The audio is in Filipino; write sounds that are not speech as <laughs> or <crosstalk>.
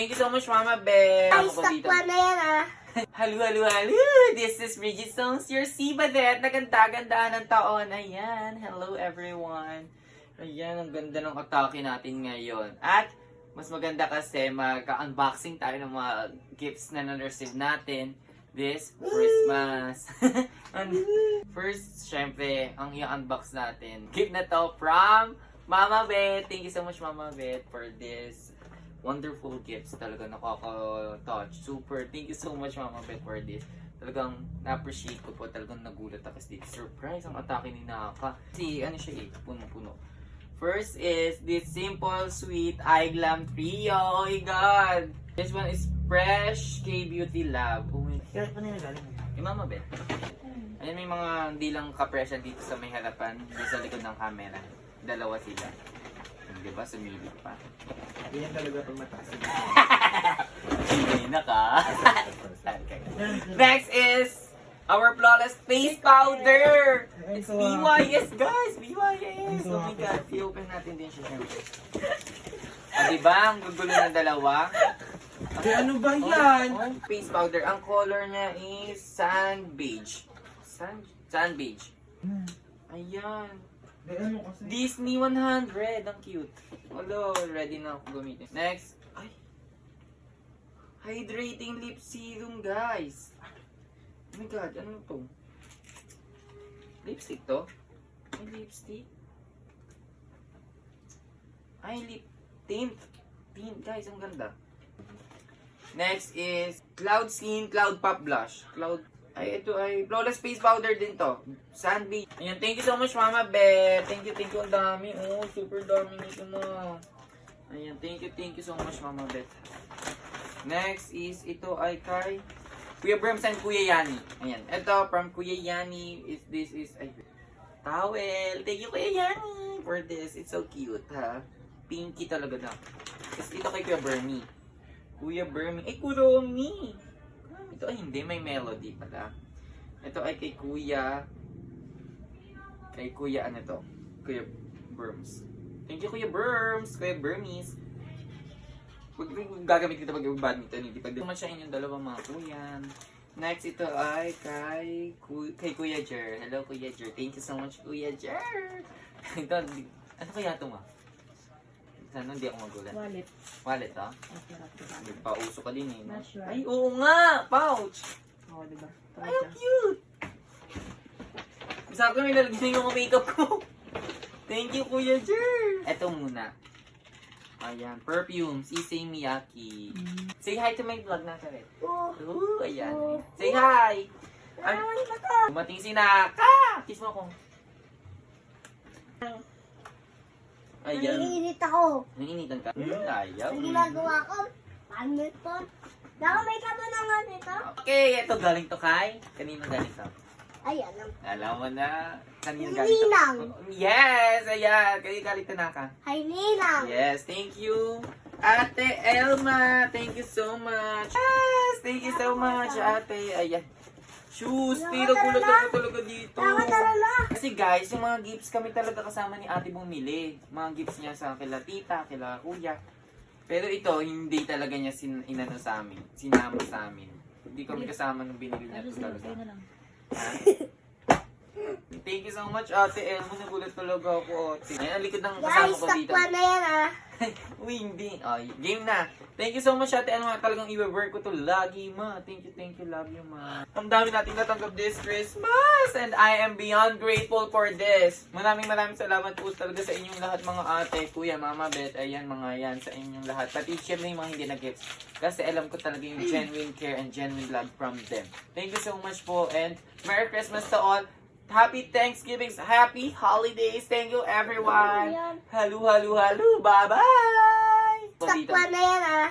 Thank you so much, Mama Beth. Ay, stock pa na yan ah. Hello, hello, hello! This is Bridget Songs, your Sibadet. Naganda-ganda ng taon. Ayan, hello everyone. Ayan, ang ganda ng atake natin ngayon. At, mas maganda kasi magka-unboxing tayo ng mga gifts na na-receive natin this Christmas. <laughs> And first, syempre, ang i-unbox natin. Gift na to from Mama Beth. Thank you so much, Mama Beth, for this wonderful gifts. Talaga nakaka-touch. Super. Thank you so much, Mama Beth, for this. Talagang na-appreciate ko po. Talagang nagulat ako kasi. Surprise ang atake ni Naka. Kasi ano siya eh, puno-puno. First is this simple sweet eye glam trio. Oh my god! This one is Fresh K Beauty Lab. Oh my Kaya pa nila galing. Eh, Mama Beth. Ayan, may mga hindi lang kapresya dito sa may harapan, dito sa likod ng camera. Dalawa sila. Di ba? Sumilip pa. Ganyan talaga pag mataas. Hindi na ka. Next is our flawless face powder. It's BYS, guys. BYS. Oh my God. I-open natin din siya. syempre. Ah, di ba? Ang gugulo ng dalawa. Ay, ano ba yan? Oh, face powder. Ang color niya is sand beige. Sand, sand beige. Ayan. Ay, ano? Disney 100. Ang cute. Hello, ready na ako gamitin. Next. Ay. Hydrating lip serum, guys. Oh my god, ano to? Lipstick to? Ay, lipstick? Ay, lip tint. Tint, guys, ang ganda. Next is Cloud Skin Cloud Pop Blush. Cloud ay, ito ay flawless face powder din to. Sandbeach. Ayan, thank you so much, Mama Beth. Thank you, thank you. Ang dami. Oh, super dami nito mo. Ayan, thank you, thank you so much, Mama Beth. Next is, ito ay kay Kuya Brems and Kuya Yani. Ayan, ito from Kuya Yani. Is, this is, ay, towel. Thank you, Kuya Yani, for this. It's so cute, ha? Pinky talaga na. Tapos ito kay Kuya Bernie. Kuya Bernie. Eh, Kuromi. Ito ay hindi, may melody pala. Ito ay kay Kuya. Kay Kuya ano to? Kuya Berms. Thank you Kuya Berms, Kuya Bermies. Wag gagamit kita pag badminton, hindi pag naman siya inyong dalawa mga kuyan. Next ito ay kay Ku- kay Kuya Jer. Hello Kuya Jer. Thank you so much Kuya Jer. <laughs> ito, ano kaya ito ma? Sana hindi ako magulat. Wallet. Wallet ah? Okay, Nagpauso ka din eh. no? Not sure. Ay, oo nga! Pouch! Oo, diba? Ay, ang cute! Sakto may lalagyan yung makeup ko. <laughs> Thank you, Kuya Jer! Eto muna. Ayan, perfumes, Issey Miyake. Say hi to my vlog na rin. Oh, Ooh, ayan. Oh. Say hi! Ay, Ay, bata. dumating si Naka! Kiss mo ako. Ayan. Nanginginit ako. Naninitan ka? Hmm, ayaw. Ang ginagawa ko, badminton. Nakamay ka ba na nga dito? Okay, ito galing to kay. Kanino galing to? Ay, alam. Alam mo na. Kanino galing to? ninang. Yes! Ayan! Kanino galing to Naka? Hi, Ninang. Yes, thank you. Ate Elma, thank you so much. Yes, thank you so much, ate. Ayan. Shoes, tira gulat ako talaga dito. Kasi guys, yung mga gifts kami talaga kasama ni ate bumili. Mga gifts niya sa kila tita, kila kuya. Pero ito, hindi talaga niya sin inano sa amin. Sinama sa amin. Hindi kami kasama nung binili niya ito talaga. Ha? <laughs> Thank you so much, Ate Elmo. Nagulat talaga ako, ate. Ayan, ang likod ng kasama Guys, ko dito. takpan na yan ah. <laughs> Uy, hindi. Oh, game na. Thank you so much, Ate Elmo. Talagang i-work ko to lagi, ma. Thank you, thank you. Love you, ma. Ang dami natin natanggap this Christmas. And I am beyond grateful for this. Maraming maraming salamat po talaga sa inyong lahat, mga ate, kuya, mama, bet. Ayan, mga yan, sa inyong lahat. Pati syempre yung mga hindi na-gifts. Kasi alam ko talaga yung genuine care and genuine love from them. Thank you so much po. And Merry Christmas to all. Happy Thanksgiving. Happy holidays. Thank you, everyone. Hello, hello, hello. Bye-bye. Takpan na yan ah.